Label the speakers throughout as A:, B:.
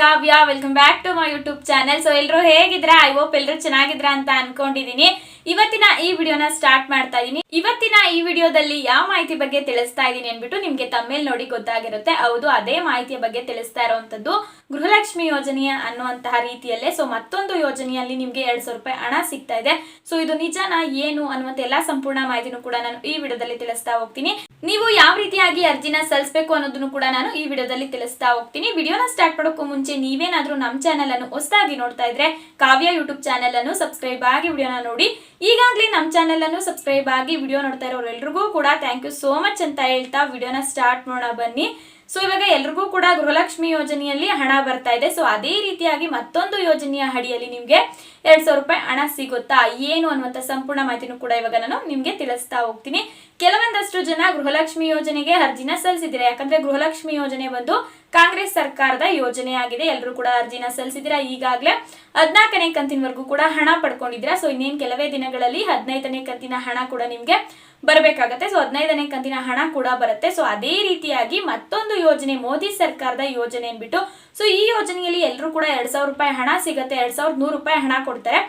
A: Kavya welcome back to my YouTube channel so ಎಲ್ಲರೂ ಹೇಗಿದ್ರೆ I hope ಎಲ್ಲರೂ ಚೆನ್ನಾಗಿದ್ರ ಅಂತ ಅನ್ಕೊಂಡಿದೀನಿ ಇವತ್ತಿನ ಈ ವಿಡಿಯೋನ ಸ್ಟಾರ್ಟ್ ಮಾಡ್ತಾ ಇದೀನಿ. ಇವತ್ತಿನ ಈ ವಿಡಿಯೋದಲ್ಲಿ ಯಾವ ಮಾಹಿತಿ ಬಗ್ಗೆ ತಿಳಿಸ್ತಾ ಇದೀನಿ ಅನ್ಬಿಟ್ಟು ನಿಮ್ಗೆ ತಮ್ಮೇಲ್ ನೋಡಿ ಗೊತ್ತಾಗಿರುತ್ತೆ. ಹೌದು, ಅದೇ ಮಾಹಿತಿಯ ಬಗ್ಗೆ ತಿಳಿಸ್ತಾ ಇರುವಂತದ್ದು ಗೃಹಲಕ್ಷ್ಮಿ ಯೋಜನೆಯ ಅನ್ನುವಂತಹ ರೀತಿಯಲ್ಲೇ. ಸೊ ಮತ್ತೊಂದು ಯೋಜನೆಯಲ್ಲಿ ನಿಮ್ಗೆ ಎರಡ್ ಸಾವಿರ ರೂಪಾಯಿ ಹಣ ಸಿಗ್ತಾ ಇದೆ. ಸೊ ಇದು ನಿಜನಾ, ಏನು ಅನ್ನುವಂತ ಎಲ್ಲಾ ಸಂಪೂರ್ಣ ಮಾಹಿತಿನೂ ಕೂಡ ನಾನು ಈ ವಿಡಿಯೋದಲ್ಲಿ ತಿಳಿಸ್ತಾ ಹೋಗ್ತೀನಿ. ನೀವು ಯಾವ ರೀತಿಯಾಗಿ ಅರ್ಜಿನ ಸಲ್ಲಿಸಬೇಕು ಅನ್ನೋದನ್ನು ಕೂಡ ನಾನು ಈ ವಿಡಿಯೋದಲ್ಲಿ ತಿಳಿಸ್ತಾ ಹೋಗ್ತೀನಿ. ವಿಡಿಯೋನ ಸ್ಟಾರ್ಟ್ ಮಾಡೋಕ್ಕೂ ಮುಂಚೆ ನೀವೇನಾದರೂ ನಮ್ಮ ಚಾನೆಲ್ ಅನ್ನು ಹೊಸದಾಗಿ ನೋಡ್ತಾ ಇದ್ರೆ ಕಾವ್ಯ ಯೂಟ್ಯೂಬ್ ಚಾನೆಲ್ ಅನ್ನು ಸಬ್ಸ್ಕ್ರೈಬ್ ಆಗಿ ವಿಡಿಯೋನ ನೋಡಿ. ಈಗಾಗಲೇ ನಮ್ಮ ಚಾನೆಲ್ ಅನ್ನು ಸಬ್ಸ್ಕ್ರೈಬ್ ಆಗಿ ವಿಡಿಯೋ ನೋಡ್ತಾ ಇರೋರೆಲ್ರಿಗೂ ಕೂಡ ಥ್ಯಾಂಕ್ ಯು ಸೋ ಮಚ್ ಅಂತ ಹೇಳ್ತಾ ವಿಡಿಯೋನ ಸ್ಟಾರ್ಟ್ ಮಾಡೋಣ ಬನ್ನಿ. ಸೊ ಇವಾಗ ಎಲ್ರಿಗೂ ಕೂಡ ಗೃಹಲಕ್ಷ್ಮಿ ಯೋಜನೆಯಲ್ಲಿ ಹಣ ಬರ್ತಾ ಇದೆ. ಸೊ ಅದೇ ರೀತಿಯಾಗಿ ಮತ್ತೊಂದು ಯೋಜನೆಯ ಅಡಿಯಲ್ಲಿ ನಿಮ್ಗೆ ಎರಡ್ ಸಾವಿರ ರೂಪಾಯಿ ಹಣ ಸಿಗುತ್ತಾ ಏನು ಅನ್ನುವಂಥ ಸಂಪೂರ್ಣ ಮಾಹಿತಿನೂ ಕೂಡ ಇವಾಗ ನಾನು ನಿಮ್ಗೆ ತಿಳಿಸ್ತಾ ಹೋಗ್ತೀನಿ. ಕೆಲವೊಂದಷ್ಟು ಜನ ಗೃಹಲಕ್ಷ್ಮಿ ಯೋಜನೆಗೆ ಅರ್ಜಿನ ಸಲ್ಲಿಸಿದ್ರೆ ಯಾಕಂದ್ರೆ ಗೃಹಲಕ್ಷ್ಮಿ ಯೋಜನೆ ಬಂದು ಕಾಂಗ್ರೆಸ್ ಸರ್ಕಾರದ ಯೋಜನೆ ಆಗಿದೆ ಎಲ್ಲರೂ ಕೂಡ ಅರ್ಜಿನ ಸಲ್ಲಿಸಿದಿರಾ ಈಗಾಗಲೇ ಹದಿನಾಲ್ಕನೇ ಕಂತಿನವರೆಗೂ ಕೂಡ ಹಣ ಪಡ್ಕೊಂಡಿದ್ದೀರಾ? ಸೊ ಇನ್ನೇನು ಕೆಲವೇ ದಿನಗಳಲ್ಲಿ ಹದಿನೈದನೇ ಕಂತಿನ ಹಣ ಕೂಡ ನಿಮಗೆ ಬರಬೇಕಾಗತ್ತೆ. ಸೊ ಹದಿನೈದನೇ ಕಂತಿನ ಹಣ ಕೂಡ ಬರುತ್ತೆ. ಸೊ ಅದೇ ರೀತಿಯಾಗಿ ಮತ್ತೊಂದು ಯೋಜನೆ, ಮೋದಿ ಸರ್ಕಾರದ ಯೋಜನೆ ಅಂದ್ಬಿಟ್ಟು ಸೊ ಈ ಯೋಜನೆಯಲ್ಲಿ ಎಲ್ಲರೂ ಕೂಡ ಎರಡ್ ಸಾವಿರ ರೂಪಾಯಿ ಹಣ ಸಿಗುತ್ತೆ, ಎರಡ್ ಸಾವಿರದ ನೂರು ರೂಪಾಯಿ ಹಣ ಕೊಡ್ತಾರೆ.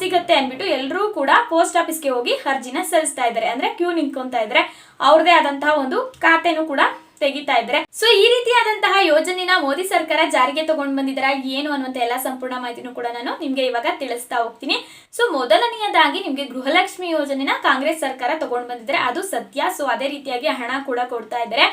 A: ಸಿಗುತ್ತೆ ಅಂದ್ಬಿಟ್ಟು ಎಲ್ಲರೂ ಕೂಡ ಪೋಸ್ಟ್ ಆಫೀಸ್ಗೆ ಹೋಗಿ ಅರ್ಜಿನ ಸಲ್ಲಿಸ್ತಾ ಇದ್ದಾರೆ. ಅಂದ್ರೆ ಕ್ಯೂ ನಿಂತ್ಕೊಂತ ಇದ್ದಾರೆ. ಅವ್ರದೇ ಆದಂತಹ ಒಂದು ಖಾತೆನೂ ಕೂಡ ತೆಗಿತಾ ಇದ್ರೆ. ಸೊ ಈ ರೀತಿಯಾದಂತಹ ಯೋಜನೆನ ಮೋದಿ ಸರ್ಕಾರ ಜಾರಿಗೆ ತಗೊಂಡ್ ಬಂದಿದ್ರ ಏನು ಅನ್ನುವಂತ ಎಲ್ಲಾ ಸಂಪೂರ್ಣ ಮಾಹಿತಿನೂ ಕೂಡ ನಾನು ನಿಮ್ಗೆ ಇವಾಗ ತಿಳಿಸ್ತಾ ಹೋಗ್ತೀನಿ. ಸೊ ಮೊದಲನೆಯದಾಗಿ ನಿಮ್ಗೆ ಗೃಹಲಕ್ಷ್ಮಿ ಯೋಜನೆನ ಕಾಂಗ್ರೆಸ್ ಸರ್ಕಾರ ತಗೊಂಡ್ ಬಂದಿದ್ರೆ ಅದು ಸತ್ಯ ಸೊ ಅದೇ ರೀತಿಯಾಗಿ ಹಣ ಕೂಡ ಕೊಡ್ತಾ ಇದ್ದಾರೆ.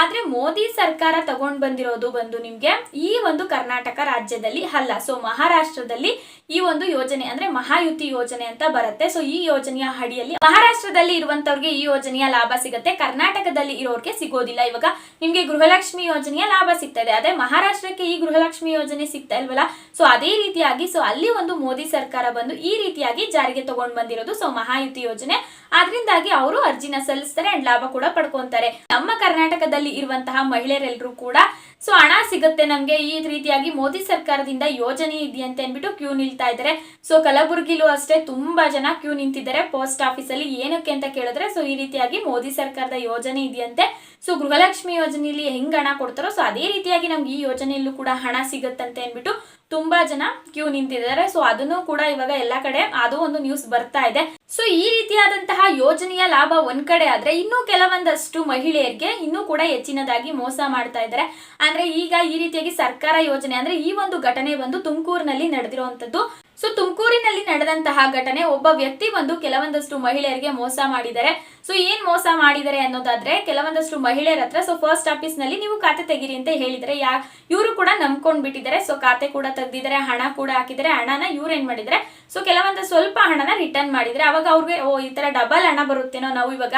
A: ಆದ್ರೆ ಮೋದಿ ಸರ್ಕಾರ ತಗೊಂಡ್ ಬಂದಿರೋದು ಬಂದು ನಿಮ್ಗೆ ಈ ಒಂದು ಕರ್ನಾಟಕ ರಾಜ್ಯದಲ್ಲಿ ಅಲ್ಲ. ಸೊ ಮಹಾರಾಷ್ಟ್ರದಲ್ಲಿ ಈ ಒಂದು ಯೋಜನೆ ಅಂದ್ರೆ ಮಹಾಯುತಿ ಯೋಜನೆ ಅಂತ ಬರುತ್ತೆ. ಸೊ ಈ ಯೋಜನೆಯ ಅಡಿಯಲ್ಲಿ ಮಹಾರಾಷ್ಟ್ರದಲ್ಲಿ ಇರುವಂತವ್ರಿಗೆ ಈ ಯೋಜನೆಯ ಲಾಭ ಸಿಗುತ್ತೆ. ಕರ್ನಾಟಕದಲ್ಲಿ ಇರೋರ್ಗೆ ಸಿಗೋದಿಲ್ಲ. ಇವಾಗ ನಿಮ್ಗೆ ಗೃಹಲಕ್ಷ್ಮಿ ಯೋಜನೆಯ ಲಾಭ ಸಿಗ್ತಾ ಅದೇ ಮಹಾರಾಷ್ಟ್ರಕ್ಕೆ ಈ ಗೃಹಲಕ್ಷ್ಮಿ ಯೋಜನೆ ಸಿಗ್ತಾ ಇಲ್ವಲ್ಲ? ಸೊ ಅದೇ ರೀತಿಯಾಗಿ ಸೊ ಅಲ್ಲಿ ಒಂದು ಮೋದಿ ಸರ್ಕಾರ ಬಂದು ಈ ರೀತಿಯಾಗಿ ಜಾರಿಗೆ ತಗೊಂಡ್ ಬಂದಿರೋದು ಸೊ ಮಹಾಯುತಿ ಯೋಜನೆ. ಅದರಿಂದಾಗಿ ಅವರು ಅರ್ಜಿನ ಸಲ್ಲಿಸ್ತಾರೆ ಅಂಡ್ ಲಾಭ ಕೂಡ ಪಡ್ಕೊಂತಾರೆ. ನಮ್ಮ ಕರ್ನಾಟಕದಲ್ಲಿ ಇರುವಂತಹ ಮಹಿಳೆಯರೆಲ್ಲರೂ ಕೂಡ, ಸೊ ಹಣ ಸಿಗುತ್ತೆ ನಮ್ಗೆ, ಈ ರೀತಿಯಾಗಿ ಮೋದಿ ಸರ್ಕಾರದಿಂದ ಯೋಜನೆ ಇದೆಯಂತೆ ಅಂದ್ಬಿಟ್ಟು ಕ್ಯೂ ನಿಲ್ತಾ ಇದ್ದಾರೆ. ಸೊ ಕಲಬುರಗಿಲೂ ಅಷ್ಟೇ ತುಂಬಾ ಜನ ಕ್ಯೂ ನಿಂತಿದ್ದಾರೆ, ಪೋಸ್ಟ್ ಆಫೀಸಲ್ಲಿ ಏನಕ್ಕೆ ಅಂತ ಕೇಳಿದ್ರೆ, ಸೊ ಈ ರೀತಿಯಾಗಿ ಮೋದಿ ಸರ್ಕಾರದ ಯೋಜನೆ ಇದೆಯಂತೆ ಸೊ ಗೃಹಲಕ್ಷ್ಮಿ ಯೋಜನೆಯಲ್ಲಿ ಹೆಂಗ್ ಹಣ ಕೊಡ್ತಾರೋ ಸೊ ಅದೇ ರೀತಿಯಾಗಿ ನಮ್ಗೆ ಈ ಯೋಜನೆಯಲ್ಲೂ ಕೂಡ ಹಣ ಸಿಗತ್ತಂತೆ ಅನ್ಬಿಟ್ಟು ತುಂಬಾ ಜನ ಕ್ಯೂ ನಿಂತಿದ್ದಾರೆ. ಸೊ ಅದನ್ನು ಕೂಡ ಇವಾಗ ಎಲ್ಲಾ ಕಡೆ ಅದು ಒಂದು ನ್ಯೂಸ್ ಬರ್ತಾ ಇದೆ. ಸೊ ಈ ರೀತಿಯಾದಂತಹ ಯೋಜನೆಯ ಲಾಭ ಒಂದ್ ಕಡೆ ಆದ್ರೆ ಇನ್ನೂ ಕೆಲವೊಂದಷ್ಟು ಮಹಿಳೆಯರಿಗೆ ಇನ್ನೂ ಕೂಡ ಹೆಚ್ಚಿನದಾಗಿ ಮೋಸ ಮಾಡ್ತಾ ಇದ್ದಾರೆ. ಅಂದ್ರೆ ಈಗ ಈ ರೀತಿಯಾಗಿ ಸರ್ಕಾರ ಯೋಜನೆ ಅಂದ್ರೆ ಈ ಒಂದು ಘಟನೆ ಬಂದು ತುಮಕೂರಿನಲ್ಲಿ ನಡೆದಿರುವಂತದ್ದು ಸೊ ತುಮಕೂರಿನಲ್ಲಿ ನಡೆದಂತಹ ಘಟನೆ ಒಬ್ಬ ವ್ಯಕ್ತಿ ಬಂದು ಕೆಲವೊಂದಷ್ಟು ಮಹಿಳೆಯರಿಗೆ ಮೋಸ ಮಾಡಿದ್ದಾರೆ. ಸೊ ಏನ್ ಮೋಸ ಮಾಡಿದ್ದಾರೆ ಅನ್ನೋದಾದ್ರೆ, ಕೆಲವೊಂದಷ್ಟು ಮಹಿಳೆಯರ ಹತ್ರ ಸೊ ಫಸ್ಟ್ ಆಫೀಸ್ನಲ್ಲಿ ನೀವು ಖಾತೆ ತೆಗಿರಿ ಅಂತ ಹೇಳಿದ್ರೆ, ಯಾ ಇವರು ಕೂಡ ನಂಬ್ಕೊಂಡ್ ಬಿಟ್ಟಿದ್ದಾರೆ ಸೊ ಖಾತೆ ಕೂಡ ತೆಗ್ದಿದ್ದಾರೆ, ಹಣ ಕೂಡ ಹಾಕಿದ್ದಾರೆ. ಹಣನ ಇವ್ರು ಏನ್ ಮಾಡಿದ್ರೆ ಸೊ ಕೆಲವೊಂದು ಸ್ವಲ್ಪ ಹಣನ ರಿಟರ್ನ್ ಮಾಡಿದ್ರೆ ಅವಾಗ ಅವ್ರಿಗೆ, ಓ, ಈ ತರ ಡಬಲ್ ಹಣ ಬರುತ್ತೇನೋ, ನಾವು ಇವಾಗ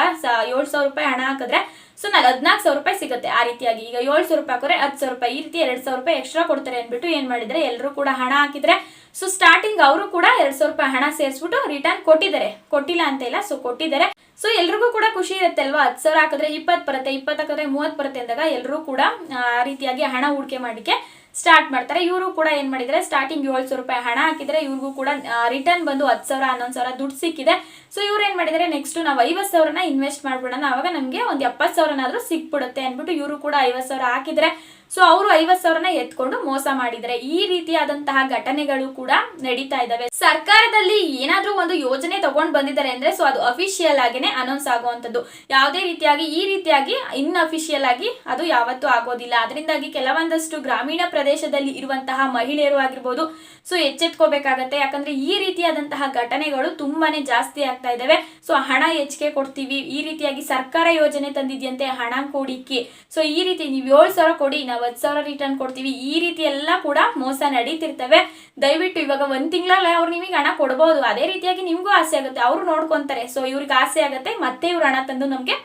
A: ಏಳು ಸಾವಿರ ರೂಪಾಯಿ ಹಣ ಹಾಕಿದ್ರೆ ಸೊ ನಾನು ಹದಿನಾಲ್ಕು ಸಾವಿರ ರೂಪಾಯಿ ಸಿಗುತ್ತೆ ಆ ರೀತಿಯಾಗಿ. ಈಗ ಏಳು ಸಾವಿರ ರೂಪಾಯಿ ಹಾಕಿದ್ರೆ ಹತ್ತು ಸಾವಿರ ರೂಪಾಯಿ ಈ ರೀತಿ ಎರಡ್ ಸಾವಿರ ರೂಪಾಯಿ ಎಕ್ಸ್ಟ್ರಾ ಕೊಡ್ತಾರೆ ಅಂದ್ಬಿಟ್ಟು ಏನ್ ಮಾಡಿದ್ರೆ ಎಲ್ಲರೂ ಕೂಡ ಹಣ ಹಾಕಿದ್ರೆ. ಸೊ ಸ್ಟಾರ್ಟಿಂಗ್ ಅವರು ಕೂಡ ಎರಡ್ ಸಾವಿರ ರೂಪಾಯಿ ಹಣ ಸೇರಿಸ್ಬಿಟ್ಟು ರಿಟರ್ನ್ ಕೊಟ್ಟಿದ್ದಾರೆ. ಕೊಟ್ಟಿಲ್ಲ ಅಂತ ಇಲ್ಲ ಸೊ ಕೊಟ್ಟಿದ್ದಾರೆ. ಸೊ ಎಲ್ರಿಗೂ ಕೂಡ ಖುಷಿ ಇರುತ್ತೆ ಅಲ್ವಾ? ಹತ್ತು ಸಾವಿರ ಹಾಕಿದ್ರೆ ಇಪ್ಪತ್ತು ಬರುತ್ತೆ, ಇಪ್ಪತ್ತು ಹಾಕಿದ್ರೆ ಮೂವತ್ತು ಬರುತ್ತೆ ಅಂದಾಗ ಎಲ್ಲರೂ ಕೂಡ, ಆ ರೀತಿಯಾಗಿ ಹಣ ಹೂಡಿಕೆ ಮಾಡಿಕೆ ಸ್ಟಾರ್ಟ್ ಮಾಡ್ತಾರೆ. ಇವರು ಕೂಡ ಏನು ಮಾಡಿದರೆ ಸ್ಟಾರ್ಟಿಂಗ್ ಏಳು ಸಾವಿರ ರೂಪಾಯಿ ಹಣ ಹಾಕಿದ್ರೆ ಇವ್ರಿಗೂ ಕೂಡ ರಿಟರ್ನ್ ಬಂದು ಹತ್ತು ಸಾವಿರ, ಹನ್ನೊಂದು ಸಾವಿರ ದುಡ್ಡು ಸಿಕ್ಕಿದೆ. ಸೊ ಇವ್ರು ಏನು ಮಾಡಿದ್ರೆ ನೆಕ್ಸ್ಟ್ ನಾವು ಐವತ್ತು ಸಾವಿರನ ಇನ್ವೆಸ್ಟ್ ಮಾಡ್ಬಿಡೋಣ. ಅವಾಗ ನಮಗೆ ಒಂದು ಎಪ್ಪತ್ತು ಸಾವಿರನಾದರೂ ಸಿಕ್ಬಿಡುತ್ತೆ ಅಂದ್ಬಿಟ್ಟು ಇವರು ಕೂಡ ಐವತ್ತು ಸಾವಿರ ಹಾಕಿದ್ರೆ ಸೊ ಅವರು ಐವತ್ ಸಾವಿರನ ಎತ್ಕೊಂಡು ಮೋಸ ಮಾಡಿದರೆ ಈ ರೀತಿಯಾದಂತಹ ಘಟನೆಗಳು ಕೂಡ ನಡೀತಾ ಇದಾವೆ ಸರ್ಕಾರದಲ್ಲಿ ಏನಾದ್ರೂ ಒಂದು ಯೋಜನೆ ತಗೊಂಡ್ ಬಂದಿದ್ದಾರೆ ಅಂದ್ರೆ ಸೊ ಅದು ಅಫಿಷಿಯಲ್ ಆಗಿನೇ ಅನೌನ್ಸ್ ಆಗುವಂತದ್ದು ಯಾವುದೇ ರೀತಿಯಾಗಿ, ಈ ರೀತಿಯಾಗಿ ಇನ್ ಅಫಿಷಿಯಲ್ ಆಗಿ ಅದು ಯಾವತ್ತೂ ಆಗೋದಿಲ್ಲ. ಅದರಿಂದಾಗಿ ಕೆಲವೊಂದಷ್ಟು ಗ್ರಾಮೀಣ ಪ್ರದೇಶದಲ್ಲಿ ಇರುವಂತಹ ಮಹಿಳೆಯರು ಆಗಿರ್ಬೋದು ಸೊ ಎಚ್ಚೆತ್ಕೋಬೇಕಾಗತ್ತೆ. ಯಾಕಂದ್ರೆ ಈ ರೀತಿಯಾದಂತಹ ಘಟನೆಗಳು ತುಂಬಾನೇ ಜಾಸ್ತಿ ಆಗ್ತಾ ಇದಾವೆ ಸೊ ಹಣ ಹೆಚ್ಚಿಗೆ ಕೊಡ್ತೀವಿ. ಈ ರೀತಿಯಾಗಿ ಸರ್ಕಾರ ಯೋಜನೆ ತಂದಿದ್ಯಂತೆ, ಹಣ ಕೊಡಿಕ್ಕೆ ಸೊ ಈ ರೀತಿ ನೀವು ಏಳು ಸಾವಿರ ಕೊಡಿ, ನಾವು ಹತ್ತು ಸಾವಿರ ರಿಟರ್ನ್ ಕೊಡ್ತೀವಿ. ಈ ರೀತಿ ಎಲ್ಲ ಕೂಡ ಮೋಸ ನಡೀತಿರ್ತವೆ. ದಯವಿಟ್ಟು ಇವಾಗ ಒಂದ್ ತಿಂಗಳಲ್ಲೇ ಅವ್ರು ನಿಮಗೆ ಹಣ ಕೊಡ್ಬೋದು. ಅದೇ ರೀತಿಯಾಗಿ ನಿಮಗೂ ಆಸೆ ಆಗುತ್ತೆ. ಅವರು ನೋಡ್ಕೊಂತಾರೆ. ಸೊ ಇವ್ರಿಗೆ ಆಸೆ ಆಗುತ್ತೆ. ಮತ್ತೆ ಇವ್ರು ಹಣ ತಂದು ನಮ್ಗೆ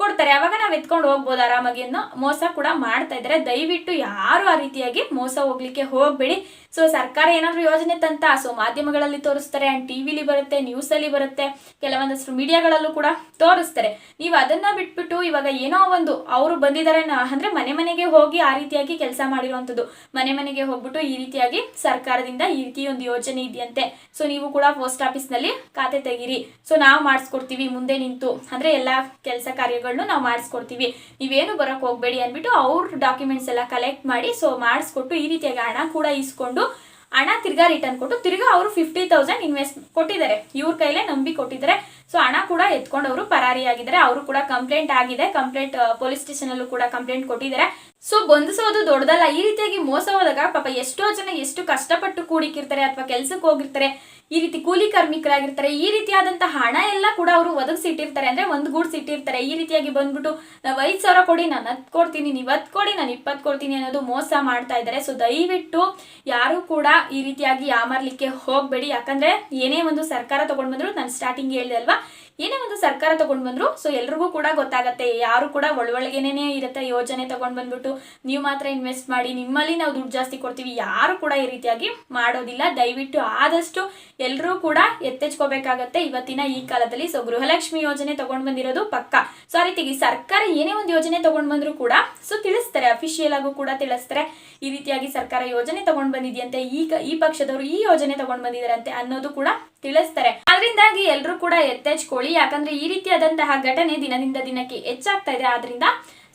A: ಕೊಡ್ತಾರೆ. ಅವಾಗ ನಾವು ಎತ್ಕೊಂಡು ಹೋಗ್ಬೋದು ಆರಾಮಾಗಿ ಅನ್ನೋ ಮೋಸ ಕೂಡ ಮಾಡ್ತಾ ಇದ್ದಾರೆ. ದಯವಿಟ್ಟು ಯಾರು ಆ ರೀತಿಯಾಗಿ ಮೋಸ ಹೋಗ್ಲಿಕ್ಕೆ ಹೋಗ್ಬೇಡಿ. ಸೊ ಸರ್ಕಾರ ಏನಾದ್ರು ಯೋಜನೆ ತಂತ? ಸೊ ಮಾಧ್ಯಮಗಳಲ್ಲಿ ತೋರಿಸ್ತಾರೆ ಅಂಡ್ ಟಿವಿಲಿ ಬರುತ್ತೆ ನ್ಯೂಸಲ್ಲಿ ಬರುತ್ತೆ, ಕೆಲವೊಂದಷ್ಟು ಮೀಡಿಯಾಗಳಲ್ಲೂ ಕೂಡ ತೋರಿಸ್ತಾರೆ. ನೀವು ಅದನ್ನ ಬಿಟ್ಬಿಟ್ಟು ಇವಾಗ ಏನೋ ಒಂದು ಅವರು ಬಂದಿದ್ದಾರೆ ಅಂದ್ರೆ ಮನೆ ಮನೆಗೆ ಹೋಗಿ ಆ ರೀತಿಯಾಗಿ ಕೆಲಸ ಮಾಡಿರುವಂತದ್ದು ಮನೆ ಮನೆಗೆ ಹೋಗ್ಬಿಟ್ಟು ಈ ರೀತಿಯಾಗಿ ಸರ್ಕಾರದಿಂದ ಈ ರೀತಿ ಒಂದು ಯೋಜನೆ ಇದೆಯಂತೆ. ಸೊ ನೀವು ಕೂಡ ಪೋಸ್ಟ್ ಆಫೀಸ್ನಲ್ಲಿ ಖಾತೆ ತೆಗೀರಿ. ಸೊ ನಾವು ಮಾಡಿಸ್ಕೊಡ್ತೀವಿ, ಮುಂದೆ ನಿಂತು. ಅಂದ್ರೆ ಎಲ್ಲಾ ಕೆಲಸ ಕಾರ್ಯಗಳು ದಾಖಲೆಗಳನ್ನು ನಾವು ಮಾಡಿಸ್ಕೊಡ್ತೀವಿ. ನೀವೇನು ಬರೋಕೆ ಹೋಗಬೇಡಿ ಅಂದ್ಬಿಟ್ಟು ಅವ್ರ ಡಾಕ್ಯುಮೆಂಟ್ಸ್ ಎಲ್ಲ ಕಲೆಕ್ಟ್ ಮಾಡಿ ಸೊ ಮಾಡಿಸ್ಕೊಟ್ಟು ಈ ರೀತಿಯಾಗಿ ಹಣ ಕೂಡ ಇಸ್ಕೊಂಡು ಹಣ ತಿರ್ಗಾ ರಿಟರ್ನ್ ಕೊಟ್ಟು ತಿರ್ಗಾ ಅವರು ಫಿಫ್ಟಿ ತೌಸಂಡ್ ಇನ್ವೆಸ್ಟ್ ಕೊಟ್ಟಿದ್ದಾರೆ. ಇವ್ರ ಕೈಲೇ ನಂಬಿ ಕೊಟ್ಟಿದ್ದಾರೆ. ಸೊ ಹಣ ಕೂಡ ಎತ್ಕೊಂಡು ಅವರು ಪರಾರಿಯಾಗಿದ್ದಾರೆ ಅವರು ಕೂಡ ಕಂಪ್ಲೇಂಟ್ ಆಗಿದೆ. ಕಂಪ್ಲೇಂಟ್ ಪೊಲೀಸ್ ಸ್ಟೇಷನ್ ಅಲ್ಲೂ ಕೂಡ ಕಂಪ್ಲೇಂಟ್ ಕೊಟ್ಟಿದ್ದಾರೆ. ಸೊ ಬಂಧಿಸೋದು ದೊಡ್ಡದಲ್ಲ. ಈ ರೀತಿಯಾಗಿ ಮೋಸ ಹೋದಾಗ ಪಾಪ ಎಷ್ಟೋ ಜನ ಎಷ್ಟು ಕಷ್ಟಪಟ್ಟು ಕೂಡಿಕಿರ್ತಾರೆ ಅಥವಾ ಕೆಲ್ಸಕ್ಕೆ ಹೋಗಿರ್ತಾರೆ. ಈ ರೀತಿ ಕೂಲಿ ಕಾರ್ಮಿಕರಾಗಿರ್ತಾರೆ, ಈ ರೀತಿಯಾದಂತಹ ಹಣ ಎಲ್ಲ ಕೂಡ ಅವರು ಒದಗಿಸಿಟ್ಟಿರ್ತಾರೆ ಅಂದ್ರೆ ಒಂದು ಗೂಡ್ಸ್ ಇಟ್ಟಿರ್ತಾರೆ. ಈ ರೀತಿಯಾಗಿ ಬಂದ್ಬಿಟ್ಟು ನಾವು ಐದು ಸಾವಿರ ಕೊಡಿ, ನಾನು ಹತ್ತು ಕೊಡ್ತೀನಿ, ನೀವು ಹತ್ತು ಕೊಡಿ, ನಾನು ಇಪ್ಪತ್ತು ಕೊಡ್ತೀನಿ ಅನ್ನೋದು ಮೋಸ ಮಾಡ್ತಾ ಇದ್ದಾರೆ. ಸೊ ದಯವಿಟ್ಟು ಯಾರು ಕೂಡ ಈ ರೀತಿಯಾಗಿ ಯಾಮಾರ್ಲಿಕ್ಕೆ ಹೋಗಬೇಡಿ. ಯಾಕಂದ್ರೆ ಏನೇ ಒಂದು ಸರ್ಕಾರ ತಗೊಂಡ್ ಬಂದ್ರು, ನಾನು ಸ್ಟಾರ್ಟಿಂಗ್ ಹೇಳಿದೆ ಅಲ್ವಾ? ಏನೇ ಒಂದು ಸರ್ಕಾರ ತಗೊಂಡ್ ಬಂದ್ರು ಸೊ ಎಲ್ರಿಗೂ ಕೂಡ ಗೊತ್ತಾಗತ್ತೆ. ಯಾರು ಕೂಡ ಒಳಗೇನೇ ಇರುತ್ತೆ ಯೋಜನೆ ತಗೊಂಡ್ ಬಂದ್ಬಿಟ್ಟು, ನೀವು ಮಾತ್ರ ಇನ್ವೆಸ್ಟ್ ಮಾಡಿ, ನಿಮ್ಮಲ್ಲಿ ನಾವು ದುಡ್ಡು ಜಾಸ್ತಿ ಕೊಡ್ತೀವಿ. ಯಾರು ಕೂಡ ಈ ರೀತಿಯಾಗಿ ಮಾಡೋದಿಲ್ಲ. ದಯವಿಟ್ಟು ಆದಷ್ಟು ಎಲ್ಲರೂ ಕೂಡ ಎತ್ತೆಚ್ಕೋಬೇಕಾಗತ್ತೆ ಇವತ್ತಿನ ಈ ಕಾಲದಲ್ಲಿ. ಸೊ ಗೃಹಲಕ್ಷ್ಮಿ ಯೋಜನೆ ತಗೊಂಡ್ ಬಂದಿರೋದು ಪಕ್ಕ. ಸೊ ಆ ರೀತಿಯಾಗಿ ಸರ್ಕಾರ ಏನೇ ಒಂದು ಯೋಜನೆ ತಗೊಂಡ್ ಬಂದ್ರು ಕೂಡ ಸೊ ತಿಳಿಸ್ತಾರೆ ಅಫಿಷಿಯಲ್ ಆಗು ಕೂಡ ತಿಳಿಸ್ತಾರೆ. ಈ ರೀತಿಯಾಗಿ ಸರ್ಕಾರ ಯೋಜನೆ ತಗೊಂಡ್ ಬಂದಿದೆಯಂತೆ, ಈಗ ಈ ಪಕ್ಷದವರು ಈ ಯೋಜನೆ ತಗೊಂಡ್ ಬಂದಿದ್ದಾರಂತೆ ಅನ್ನೋದು ಕೂಡ ತಿಳಿಸ್ತಾರೆ. ಅದರಿಂದಾಗಿ ಎಲ್ಲರೂ ಕೂಡ ಎತ್ತೆಚ್ಕೊಳ್ಳಿ. ಯಾಕಂದ್ರೆ ಈ ರೀತಿಯಾದಂತಹ ಘಟನೆ ದಿನದಿಂದ ದಿನಕ್ಕೆ ಹೆಚ್ಚಾಗ್ತಾ ಇದೆ. ಆದ್ರಿಂದ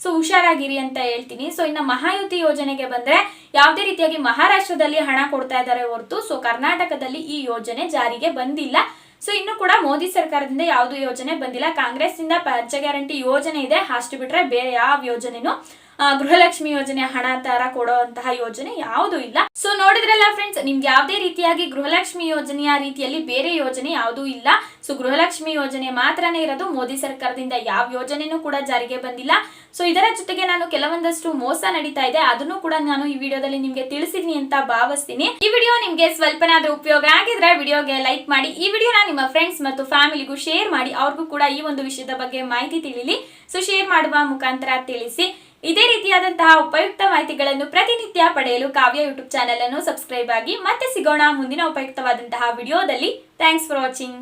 A: ಸೊ ಹುಷಾರಾಗಿರಿ ಅಂತ ಹೇಳ್ತೀನಿ. ಸೊ ಇನ್ನು ಮಹಾಯುತಿ ಯೋಜನೆಗೆ ಬಂದ್ರೆ ಯಾವುದೇ ರೀತಿಯಾಗಿ ಮಹಾರಾಷ್ಟ್ರದಲ್ಲಿ ಹಣ ಕೊಡ್ತಾ ಇದ್ದಾರೆ ಹೊರತು ಸೊ ಕರ್ನಾಟಕದಲ್ಲಿ ಈ ಯೋಜನೆ ಜಾರಿಗೆ ಬಂದಿಲ್ಲ. ಸೊ ಇನ್ನು ಕೂಡ ಮೋದಿ ಸರ್ಕಾರದಿಂದ ಯಾವುದು ಯೋಜನೆ ಬಂದಿಲ್ಲ. ಕಾಂಗ್ರೆಸ್ ಇಂದ ಪಂಚ ಗ್ಯಾರಂಟಿ ಯೋಜನೆ ಇದೆ. ಅಷ್ಟು ಬಿಟ್ರೆ ಬೇರೆ ಯಾವ ಯೋಜನೆನೂ ಗೃಹಲಕ್ಷ್ಮಿ ಯೋಜನೆ ಹಣ ತರ ಕೊಡುವಂತಹ ಯೋಜನೆ ಯಾವುದು ಇಲ್ಲ. ಸೊ ನೋಡಿದ್ರಲ್ಲ ಫ್ರೆಂಡ್ಸ್ ನಿಮ್ಗೆ ಯಾವುದೇ ರೀತಿಯಾಗಿ ಗೃಹಲಕ್ಷ್ಮಿ ಯೋಜನೆಯ ರೀತಿಯಲ್ಲಿ ಬೇರೆ ಯೋಜನೆ ಯಾವುದೂ ಇಲ್ಲ. ಸೊ ಗೃಹಲಕ್ಷ್ಮಿ ಯೋಜನೆ ಮಾತ್ರನೇ ಇರೋದು ಮೋದಿ ಸರ್ಕಾರದಿಂದ ಯಾವ ಯೋಜನೆನೂ ಕೂಡ ಜಾರಿಗೆ ಬಂದಿಲ್ಲ. ಸೊ ಇದರ ಜೊತೆಗೆ ನಾನು ಕೆಲವೊಂದಷ್ಟು ಮೋಸ ನಡೀತಾ ಇದೆ, ಅದನ್ನು ಕೂಡ ನಾನು ಈ ವಿಡಿಯೋದಲ್ಲಿ ನಿಮಗೆ ತಿಳಿಸಿದೀನಿ ಅಂತ ಭಾವಿಸ್ತೀನಿ. ಈ ವಿಡಿಯೋ ನಿಮಗೆ ಸ್ವಲ್ಪನಾದ್ರೂ ಉಪಯೋಗ ಆಗಿದ್ರೆ ವಿಡಿಯೋಗೆ ಲೈಕ್ ಮಾಡಿ, ಈ ವಿಡಿಯೋನ ನಿಮ್ಮ ಫ್ರೆಂಡ್ಸ್ ಮತ್ತು ಫ್ಯಾಮಿಲಿಗೂ ಶೇರ್ ಮಾಡಿ, ಅವ್ರಿಗೂ ಕೂಡ ಈ ಒಂದು ವಿಷಯದ ಬಗ್ಗೆ ಮಾಹಿತಿ ತಿಳಿಲಿ. ಸೊ ಶೇರ್ ಮಾಡುವ ಮುಖಾಂತರ ತಿಳಿಸಿ. ಇದೇ ರೀತಿಯಾದಂತಹ ಉಪಯುಕ್ತ ಮಾಹಿತಿಗಳನ್ನು ಪ್ರತಿನಿತ್ಯ ಪಡೆಯಲು ಕಾವ್ಯ ಯೂಟ್ಯೂಬ್ ಚಾನೆಲ್ ಅನ್ನು ಸಬ್ಸ್ಕ್ರೈಬ್ ಆಗಿ ಮತ್ತೆ ಸಿಗೋಣ ಮುಂದಿನ ಉಪಯುಕ್ತವಾದಂತಹ ವಿಡಿಯೋದಲ್ಲಿ. Thanks for watching.